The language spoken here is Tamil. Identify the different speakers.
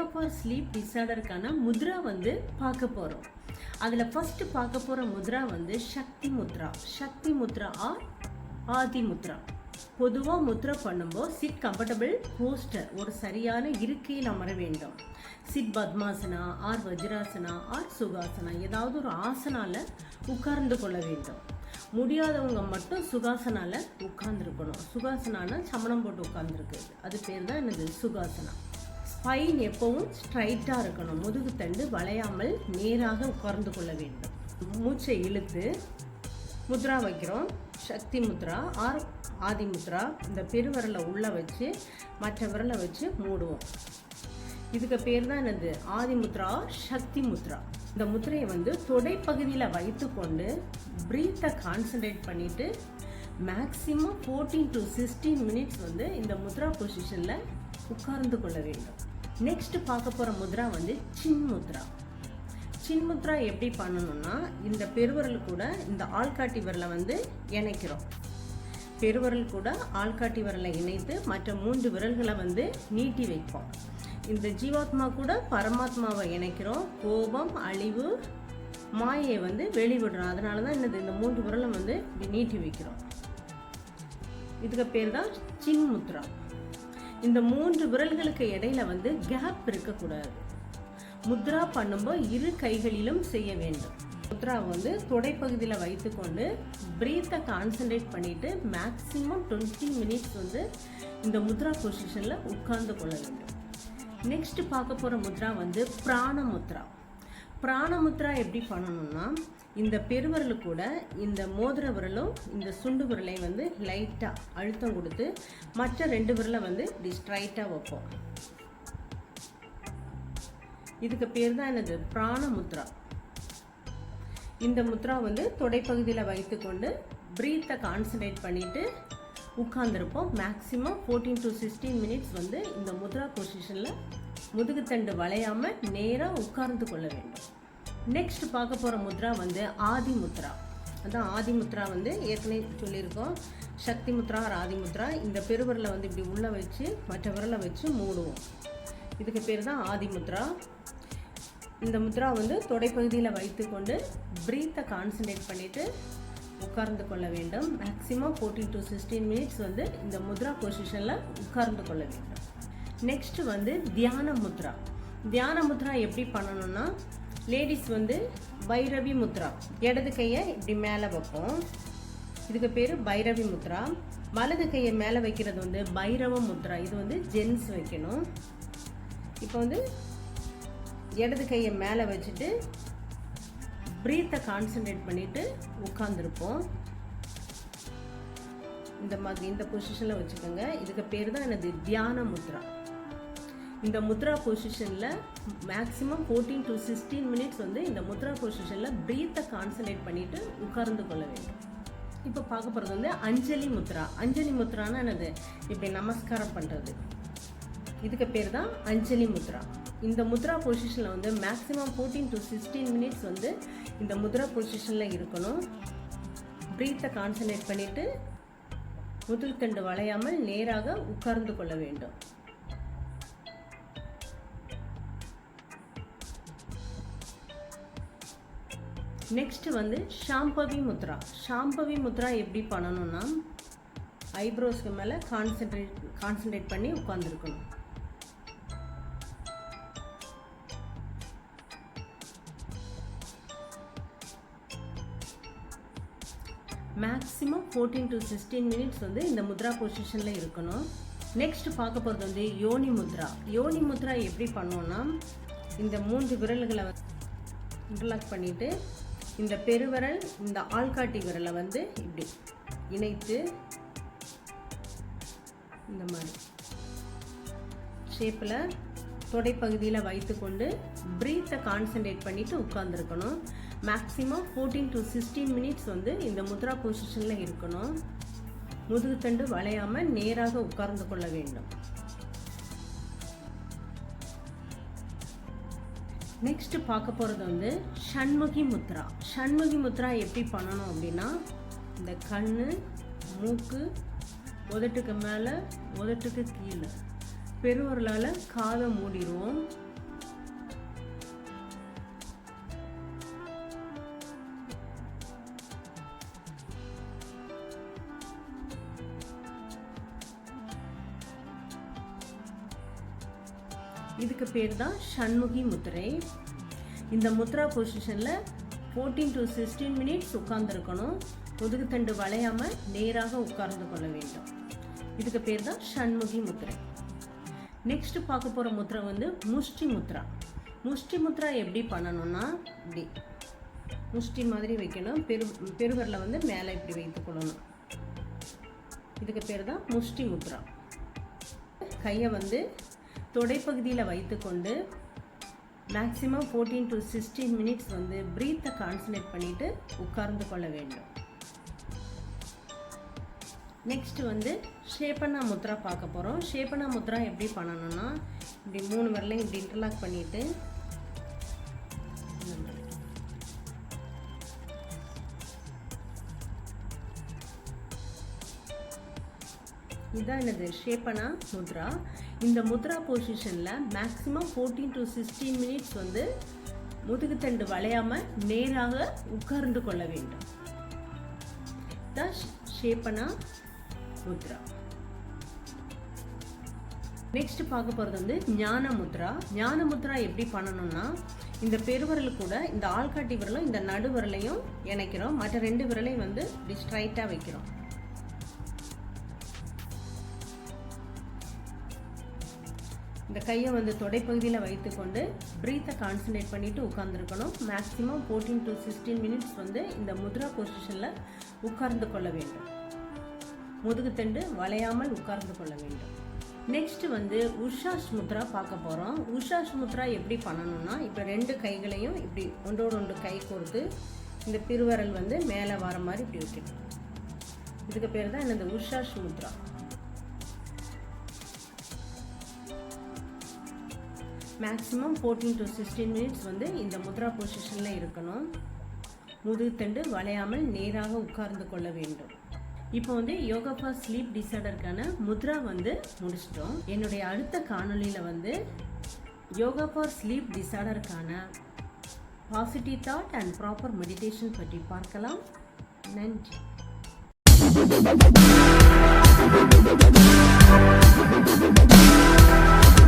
Speaker 1: யோகா ஃபார் ஸ்லீப் டிசார்டருக்கான முத்ரா வந்து பார்க்க போகிறோம் அதில் ஃபஸ்ட்டு பார்க்க போகிற முத்ரா வந்து சக்தி முத்ரா. சக்தி முத்ரா ஆர் ஆதி முத்ரா. பொதுவாக முத்ரா பண்ணும்போது சிட் கம்ஃபர்டபுள் போஸ்டர் ஒரு சரியான இருக்கையில் அமர வேண்டும். Sit Padmasana or Vajrasana or Sukhasana ஏதாவது ஒரு ஆசனால உட்கார்ந்து கொள்ள வேண்டும். முடியாதவங்க மட்டும் சுகாசனால உட்கார்ந்துருக்கணும். சுகாசனானா சமணம் போட்டு உட்கார்ந்துருக்கு அது பேர் தான் என்னது? சுகாசனா. ஸ்பைன் எப்பவும் ஸ்ட்ரைட்டாக இருக்கணும். முதுகு தண்டு வளையாமல் நேராக உட்கார்ந்து கொள்ள வேண்டும். மூச்சை இழுத்து முத்ரா வைக்கிறோம். சக்தி முத்ரா ஆர் ஆதி முத்ரா இந்த பெருவிரலை உள்ளே வச்சு மற்ற விரலை வச்சு மூடுவோம். இதுக்கு பேர் தான் என்னது? ஆதி முத்ரா சக்தி முத்ரா. இந்த முத்திரையை வந்து தொடைப்பகுதியில் வைத்துக்கொண்டு ப்ரீத்தை கான்சன்ட்ரேட் பண்ணிவிட்டு maximum fourteen to sixteen minutes வந்து இந்த முத்ரா பொசிஷனில் உட்கார்ந்து கொள்ள வேண்டும். நெக்ஸ்ட் பார்க்க போகிற முத்ரா வந்து சின் முத்ரா. சின் முத்ரா எப்படி பண்ணணும்னா இந்த பெருவரல் கூட இந்த ஆள்காட்டி விரலை வந்து இணைக்கிறோம். பெருவரல் கூட ஆள்காட்டி விரலை இணைத்து மற்ற மூன்று விரல்களை வந்து நீட்டி வைப்போம். இந்த ஜீவாத்மா கூட பரமாத்மாவை இணைக்கிறோம். கோபம் அழிவு மாயை வந்து வெளிவிடுறோம். அதனால தான் என்னது? இந்த மூன்று விரலை வந்து நீட்டி வைக்கிறோம். இதுக்கு பேர் தான் சின் முத்ரா. இந்த மூன்று விரல்களுக்கு இடையில வந்து கேப் இருக்கக்கூடாது. முத்ரா பண்ணும்போது இரு கைகளிலும் செய்ய வேண்டும். முத்ரா வந்து தொடைப்பகுதியில் வைத்துக்கொண்டு பிரீத்தை கான்சன்ட்ரேட் பண்ணிட்டு மேக்ஸிமம் டுவெண்ட்டி மினிட்ஸ் வந்து இந்த முத்ரா பொசிஷனில் உட்கார்ந்து கொள்ள வேண்டும். நெக்ஸ்ட் பார்க்க போகிற முத்ரா வந்து பிராண முத்ரா பிராணமுத்ரா எப்படி பண்ணணும்னா இந்த பெருவரல் கூட இந்த மோதிர விரலும் இந்த சுண்டு விரலை வந்து லைட்டாக அழுத்தம் கொடுத்து மற்ற ரெண்டு விரலை வந்து இப்படி ஸ்ட்ரைட்டாக வைப்போம். இதுக்கு பேர் தான் என்னது? பிராணமுத்ரா இந்த முத்ரா வந்து தொடைப்பகுதியில் வைத்துக்கொண்டு ப்ரீத்தை கான்சன்ட்ரேட் பண்ணிட்டு உட்காந்துருப்போம் maximum fourteen to sixteen minutes வந்து இந்த முத்ரா பொசிஷனில் முதுகுத்தண்டு வளையாமல் நேராக உட்கார்ந்து கொள்ள வேண்டும். நெக்ஸ்ட் பார்க்க போகிற முத்ரா வந்து ஆதி முத்ரா. அதான் ஆதி முத்ரா வந்து ஏற்கனவே சொல்லியிருக்கோம். சக்தி முத்ரா ஆர் ஆதி முத்ரா இந்த பெருவிரலை வந்து இப்படி உள்ளே வச்சு மற்ற விரலை வச்சு மூடுவோம். இதுக்கு பேர் தான் ஆதி முத்ரா. இந்த முத்ரா வந்து தொடைப்பகுதியில் வைத்துக்கொண்டு ப்ரீத்தை கான்சன்ட்ரேட் பண்ணிவிட்டு உட்கார்ந்து கொள்ள வேண்டும். Maximum fourteen to sixteen minutes வந்து இந்த முத்ரா பொசிஷனில் உட்கார்ந்து கொள்ள வேண்டும். நெக்ஸ்ட்டு வந்து தியான முத்ரா. தியான முத்ரா எப்படி பண்ணணும்னா லேடிஸ் வந்து பைரவி முத்ரா. இடது கையை இப்படி மேலே வைப்போம். இதுக்கு பேர் பைரவி முத்ரா. வலது கையை மேலே வைக்கிறது வந்து பைரவ முத்ரா. இது வந்து ஜென்ஸ் வைக்கணும். இப்போ வந்து இடது கையை மேலே வச்சுட்டு ப்ரீத்தை கான்சன்ட்ரேட் பண்ணிட்டு உட்காந்துருப்போம் இந்த மாதிரி இந்த பொசிஷனில் வச்சுக்கோங்க. இதுக்கு பேர் தான் எனது தியான முத்ரா. இந்த முத்ரா பொசிஷனில் maximum fourteen to sixteen minutes வந்து இந்த முத்ரா பொசிஷனில் ப்ரீத்தை கான்சன்ட்ரேட் பண்ணிட்டு உட்கார்ந்து கொள்ள வேண்டும். இப்போ பார்க்க போகிறது வந்து அஞ்சலி முத்ரா. அஞ்சலி முத்ரானா என்னது? இப்படி நமஸ்காரம் பண்ணுறது இதுக்கு பேர் தான் அஞ்சலி முத்ரா. இந்த முத்ரா பொசிஷனில் வந்து maximum fourteen to sixteen minutes வந்து இந்த முத்ரா பொசிஷனில் இருக்கணும். ப்ரீத்தை கான்சன்ட்ரேட் பண்ணிவிட்டு முதுகு வளையாமல் நேராக உட்கார்ந்து கொள்ள வேண்டும். நெக்ஸ்ட்டு வந்து ஷாம்பவி முத்ரா ஷாம்பவி முத்ரா எப்படி பண்ணணும்னா ஐப்ரோஸ்க்கு மேலே கான்சென்ட்ரேட் கான்சென்ட்ரேட் பண்ணி உட்காந்துருக்கணும் maximum fourteen to sixteen minutes வந்து இந்த முத்ரா பொசிஷனில் இருக்கணும். நெக்ஸ்ட் பார்க்க போகிறது வந்து யோனி முத்ரா யோனி முத்ரா எப்படி பண்ணோன்னா இந்த மூன்று விரல்களை இன்டர்லாக் பண்ணிவிட்டு இந்த பெருவிரல் இந்த ஆள்காட்டி விரலை வந்து இப்படி இணைத்து இந்த மாதிரி ஷேப்பில் தொடைப்பகுதியில் வைத்துக்கொண்டு ப்ரீத்தை கான்சன்ட்ரேட் பண்ணிவிட்டு உட்காந்துருக்கணும் maximum fourteen to sixteen minutes வந்து இந்த முத்ரா பொசிஷனில் இருக்கணும். முதுகுத்தண்டு வளையாமல் நேராக உட்கார்ந்து கொள்ள வேண்டும். நெக்ஸ்ட் பார்க்க போகிறது வந்து ஷண்முகி முத்ரா. ஷண்முகி முத்ரா எப்படி பண்ணணும் அப்படின்னா இந்த கண் மூக்கு உதட்டுக்கு மேலே உதட்டுக்கு கீழே. பெருவரலால் காதை மூடிடுவோம். இதுக்கு பேர் தான் ஷண்முகி முத்திரை. இந்த முத்ரா பொசிஷனில் ஃபோர்டீன் டு சிக்ஸ்டீன் மினிட்ஸ் உட்கார்ந்துருக்கணும். முதுகுத்தண்டு வளையாமல் நேராக உட்கார்ந்து கொள்ள வேண்டும். இதுக்கு பேர் தான் ஷண்முகி முத்திரை. நெக்ஸ்ட் பார்க்க போகிற முத்திரை வந்து முஷ்டி முத்ரா முஷ்டி முத்ரா எப்படி பண்ணணும்னா இப்படி. முஷ்டி மாதிரி வைக்கணும். பெரு பெருவரில் வந்து மேலே இப்படி வைத்து கொள்ளணும். இதுக்கு பேர் தான் முஷ்டி முத்ரா கையை வந்து தொடைப்பகுதியில் வைத்துக்கொண்டு maximum fourteen to sixteen minutes வந்து ப்ரீத்தை கான்சன்ட்ரேட் பண்ணிவிட்டு உட்கார்ந்து கொள்ள வேண்டும். நெக்ஸ்ட் வந்து ஷேப்பனா முத்ரா பார்க்க போகிறோம் ஷேப்பனா முத்ரா எப்படி பண்ணணும்னா இப்படி மூணு வரலையும் இப்படி இன்டர்லாக் பண்ணிவிட்டு இதுதான் எனது ஷேப்பனா முத்ரா இந்த முத்ரா பொசிஷனில் maximum fourteen to sixteen minutes வந்து முதுகுத்தண்டு வளையாமல் நேராக உட்கார்ந்து கொள்ள வேண்டும். தான் ஷேப்பனா முத்ரா. நெக்ஸ்ட் பார்க்க போகிறது வந்து ஞான முத்ரா. ஞான முத்ரா எப்படி பண்ணணும்னா இந்த பெருவிரல் கூட இந்த ஆள்காட்டி விரலும் இந்த நடு விரலையும் இணைக்கிறோம். மற்ற ரெண்டு விரலையும் வந்து இப்படி ஸ்ட்ரைட்டாக வைக்கிறோம். இந்த கையை வந்து தொடைப்பகுதியில் வைத்துக்கொண்டு ப்ரீத்தை கான்சன்ட்ரேட் பண்ணிவிட்டு உட்காந்துருக்கணும் maximum fourteen to sixteen minutes வந்து இந்த முத்ரா பொசிஷனில் உட்கார்ந்து கொள்ள வேண்டும். முதுகுத்தண்டு வளையாமல் உட்கார்ந்து கொள்ள வேண்டும். நெக்ஸ்ட் வந்து உஷாஷ் முத்ரா பார்க்க போகிறோம் உஷாஷ் முத்ரா எப்படி பண்ணணும்னா இப்போ ரெண்டு கைகளையும் இப்படி ஒன்றோடு ஒன்று கை கொடுத்து இந்த பிறுவரல் வந்து மேலே வர மாதிரி இப்படி வைக்கணும். இதுக்கு பேர் தான் இந்த Ushas mudra. Maximum fourteen to sixteen minutes வந்து இந்த முத்ரா பொசிஷனில் இருக்கணும். முதுகுத்தண்டு வளையாமல் நேராக உட்கார்ந்து கொள்ள வேண்டும். இப்போ வந்து யோகா ஃபார் ஸ்லீப் டிசார்டருக்கான முத்ரா வந்து முடிச்சிட்டோம். என்னுடைய அடுத்த காணொளியில் வந்து yoga for sleep டிசார்டருக்கான positive thought and proper meditation பற்றி பார்க்கலாம். நன்றி.
Speaker 2: Thank you.